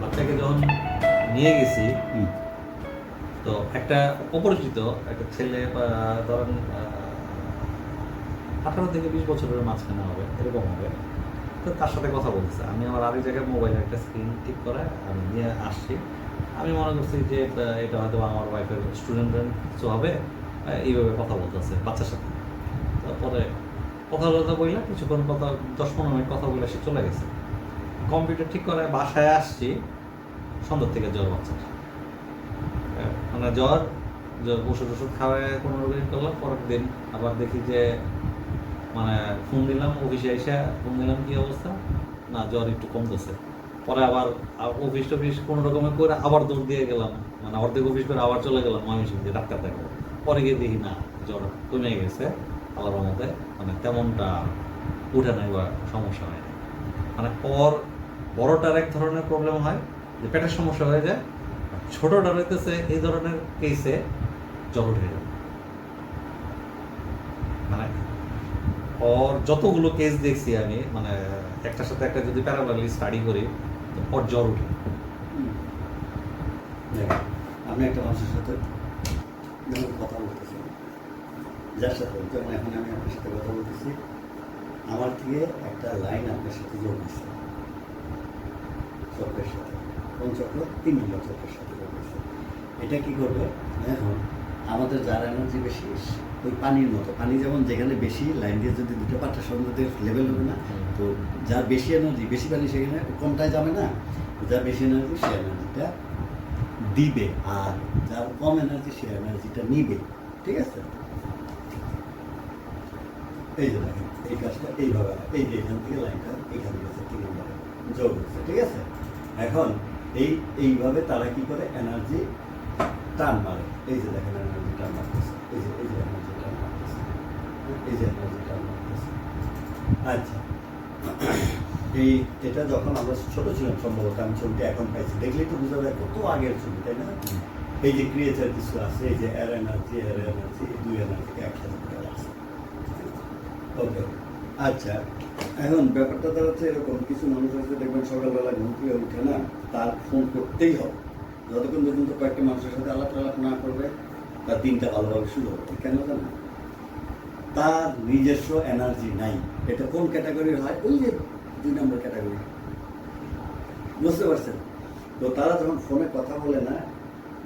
বাচ্চাকে যখন নিয়ে গেছি তো একটা অপরিচিত একটা ছেলে বা ধরেন আঠারো থেকে বিশ বছরের মাঝখানে হবে এরকম হবে। তো তার সাথে কথা বলতেছে। আমি আমার আরেক জায়গায় মোবাইলে একটা স্ক্রিন ঠিক করে আমি নিয়ে আসছি। আমি মনে করছি যে এটা হয়তো আমার ওয়াইফের স্টুডেন্টের কিছু হবে। এইভাবে কথা বলতেছে বাচ্চার সাথে। তারপরে কথা কথা বললে কিছুক্ষণ কথা, দশ পনেরো মিনিট কথা বলে সে চলে গেছে। কম্পিউটার ঠিক করে বাসায় আসছি, সন্ধ্যার থেকে জ্বর বাচ্চার মানে জ্বর জ্বর ওষুধ ওষুধ খাওয়ায় কোনো দিন করলাম, পরের দিন আবার দেখি যে মানে ফোন দিলাম, অফিসে এসে ফোন দিলাম, কি অবস্থা? না, জ্বর একটু কমতেছে। পরে আবার অফিস টফিস কোনো রকমে করে আবার দৌড় দিয়ে গেলাম। মানে অর্ধেক অফিস করে আবার চলে গেলাম ময়মনসিং দিয়ে, ডাক্তার দেখাবো। পরে গিয়ে দেখি না, জ্বর কমে গেছে। আল্লাহর মধ্যে মানে তেমনটা উঠে নাই বা সমস্যা হয় নাই। মানে পর বড়টার এক ধরনের প্রবলেম হয়, যে পেটের সমস্যা হয়ে যায় ছোটটা হইতেছে এই ধরনের কেসে জল উঠে যায় মানে ওর যতগুলো কেস দেখছি আমি মানে একটার সাথে একটা যদি প্যারালালি স্টাডি করি, তো ওর জ্বর উঠে আমি একটা মানুষের সাথে কথা বলতেছি যার সাথে যেমন এখন আমি আপনার সাথে কথা বলতেছি। আমার থেকে একটা লাইন আপনার সাথে যোগ দিচ্ছে চক্রের সাথে। কোন চক্র? তিন নম্বর চক্রের সাথে যোগ দিচ্ছে এটা কি করবে? এখন আমাদের যার এনার্জি বেশি ওই পানির মতো। পানি যেমন যেখানে বেশি লাইন দিয়ে যদি দুটো পাত্রের সঙ্গে লেভেল হবে না তো যার বেশি এনার্জি বেশি পানি সেখানে কমটায় যাবে না? যার বেশি এনার্জি সে এনার্জিটা দিবে। আর যার কম এনার্জি সে এনার্জিটা নিবে। ঠিক আছে? এই যে দেখেন, এই কাজটা এইভাবে এই যে এখান থেকে লাইনটা, এখানে গেছে তিন নম্বরে। যোগ হচ্ছে, ঠিক আছে? এখন এই, এইভাবে তারা কি করে? এনার্জি টান মারে। এই যে দেখেন এনার্জি টান মারতেছে। এই যে এই যে এনার্জি টান মারতেছে। এই যে এনার্জি টান মারতেছে। আচ্ছা। এই, এটা যখন আমরা ছোট ছিলাম সম্ভবত, আমি ছবিটা এখন পাইছি। দেখলেই তো বুঝা যায় কত আগের ছবি, তাই না? এই যে ক্রিয়েচার কিছু আছে, এই যে এর এনার্জি এর এনার্জি দুই এনার্জিকে একসাথে আছে ওকে আচ্ছা এখন ব্যাপারটা তো হচ্ছে এরকম, কিছু মানুষ আছে দেখবেন সকালবেলা ঘুম থেকে উঠে না, তার ফোন করতেই হবে। যতক্ষণ পর্যন্ত কয়েকটা মানুষের সাথে আলাপ আলাপ না করবে, তার দিনটা ভালোভাবে শুরু হবে। কেন জানেন? তার নিজস্ব এনার্জি নাই। এটা কোন ক্যাটাগরির হয়? ওই যে দুই নম্বর ক্যাটাগরি বুঝতে পারছেন? তো তারা যখন ফোনে কথা বলে না,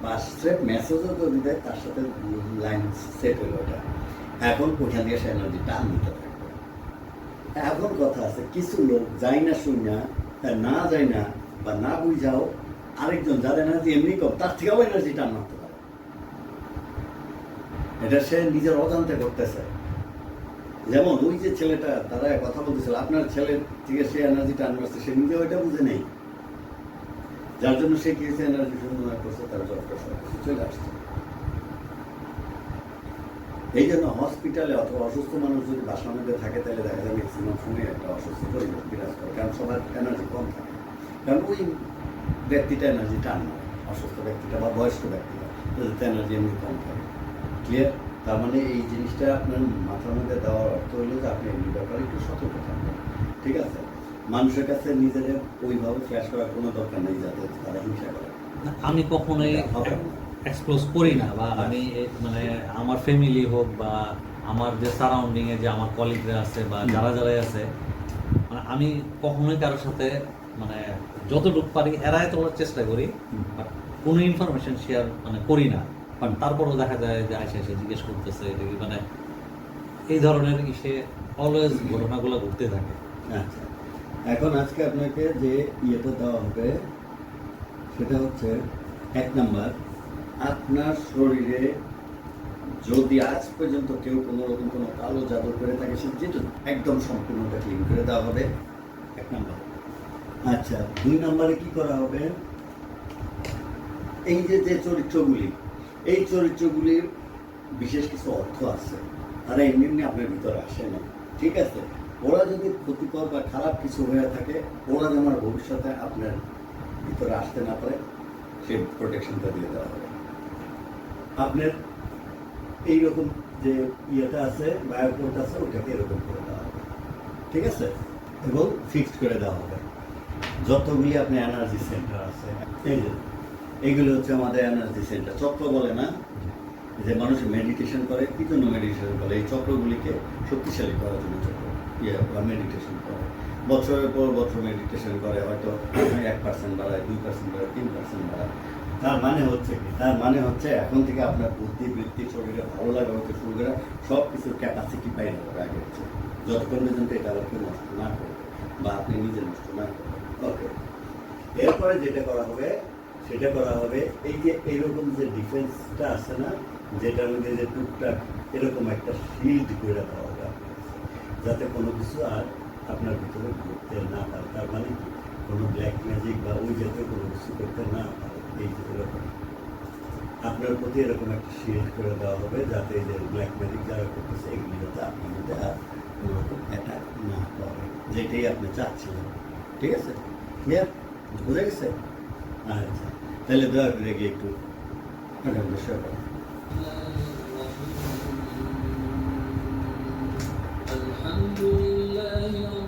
বা স্ট্রেট মেসেজও তো দিতে তার সাথে লাইন সেট হলো ওটা এখন ওখান দিয়ে সে এনার্জি টান দিতে থাকবে এখন কথা আছে, কিছু লোক যাই না শুন না না যায় না বা না বুঝাও, আরেকজন যার এনার্জি এমনি কম, তার থেকেও এনার্জি টান মারতে পারে। এটা সে নিজের অজান্তে করতেছে। যেমন ওই যে ছেলেটা, তারা কথা বলতেছিল, আপনার ছেলের থেকে সে এনার্জিটা আনবে সে নিজে ওইটা বুঝে নেই। যার জন্য সে কি এনার্জি শূন্য করছে, তার সব চলে আসছে। এই জন্য হসপিটালে অথবা অসুস্থ মানুষ যদি বাসার মধ্যে থাকে তাহলে দেখা যায় ম্যাক্সিমাম সময় একটা অসুস্থ পরিবেশ বিরাজ করে। কারণ সবার এনার্জি কম থাকে। কারণ ওই ব্যক্তিটা এনার্জি টান মারে অসুস্থ ব্যক্তিটা বা বয়স্ক ব্যক্তিটা তাদের এনার্জি এমনি কম থাকে। ক্লিয়ার তার মানে এই জিনিসটা আপনার মাথার মধ্যে দেওয়ার অর্থ হলো যে আপনি এমনি ব্যাপারে একটু সতর্ক থাকবেন। ঠিক আছে? মানুষের কাছে নিজেদের ওইভাবে ফ্ল্যাশ করার কোনো দরকার নেই যাতে তারা হিংসা করে। আমি কখনোই হবে না। এক্সপ্লোজ করি না বা আমি মানে আমার ফ্যামিলি হোক বা আমার যে সারাউন্ডিংয়ে যে আমার কলিগরা আছে বা যারা যারা আছে মানে আমি কখনোই কারোর সাথে মানে যতটুকু পারি এড়ায় তোলার চেষ্টা করি বাট কোনো ইনফরমেশন শেয়ার মানে করি না। বাট তারপরেও দেখা যায় যে আইসা এসে জিজ্ঞেস করতেছে মানে এই ধরনের ইসে অলওয়েজ ঘটনাগুলো ঘটতে থাকে। আচ্ছা। এখন আজকে আপনাকে যে ইয়েটা দেওয়া হবে সেটা হচ্ছে এক নাম্বার আপনার শরীরে যদি আজ পর্যন্ত কেউ কোনো রকম কোনো কালো জাদু করে থাকে, সে যেটা একদম সম্পূর্ণটা ক্লিন করে দেওয়া হবে। এক নাম্বার। আচ্ছা দুই নম্বরে কি করা হবে? এই যে যে চরিত্রগুলি, এই চরিত্রগুলির বিশেষ কিছু অর্থ আছে, তারা এমনি এমনি আপনার ভিতরে আসে না। ঠিক আছে? ওরা যদি ক্ষতিকর বা খারাপ কিছু হয়ে থাকে, ওরা যেন ভবিষ্যতে আপনার ভিতরে আসতে না পারে সেই প্রোটেকশনটা দিয়ে দেওয়া হবে। আপনার এইরকম যে ইয়েটা আছে বায়োকোড আছে ওটাকে এরকম করে দেওয়া হবে। ঠিক আছে? এবং ফিক্সড করে দেওয়া হবে। যতগুলি আপনি এনার্জি সেন্টার আছে, এই যে এইগুলো হচ্ছে আমাদের এনার্জি সেন্টার চক্র বলে না, যে মানুষ মেডিটেশন করে। কি জন্য মেডিটেশন করে? এই চক্রগুলিকে শক্তিশালী করার জন্য চক্র ইয়ে বা মেডিটেশন করে। বছরের পর বছর মেডিটেশন করে, হয়তো এক পার্সেন্ট বাড়ায়, দুই পার্সেন্ট বাড়ায়, তিন পার্সেন্ট বাড়ায়। তার মানে হচ্ছে কি? তার মানে হচ্ছে এখন থেকে আপনার বুদ্ধি, বৃত্তি, শরীরে ভালো লাগা হতে শুরু করে সব কিছুর ক্যাপাসিটি না করে আগে হচ্ছে। যতক্ষণ পর্যন্ত এটা কেউ নষ্ট না করে বা আপনি নিজে নষ্ট না করেন। ওকে এরপরে যেটা করা হবে, সেটা করা হবে এই যে এরকম যে ডিফেন্সটা আছে না, যেটার মধ্যে যে টুকটাক এরকম একটা শিল্ড করে দেওয়া হবে যাতে কোনো কিছু আর আপনার ভিতরে ঘুরতে না পারে। তার মানে কোনো ব্ল্যাক ম্যাজিক বা ওই জাতীয় কোনো কিছু করতে না পারে। এই যে এরকম আপনার প্রতি এরকম একটা শিল্ড করে দেওয়া হবে যাতে এই যে ব্ল্যাক ম্যাজিক যারা করতেছে এগুলি যাতে আপনার মধ্যে আর কোনো রকম অ্যাটাক না করে যেটাই আপনি চাচ্ছিলেন ঠিক আছে ক্লিয়ার বুঝে গেছে আচ্ছা তাহলে দয়া করে গিয়ে একটু ম্যাডাম বিষয় করো الحمد لله رب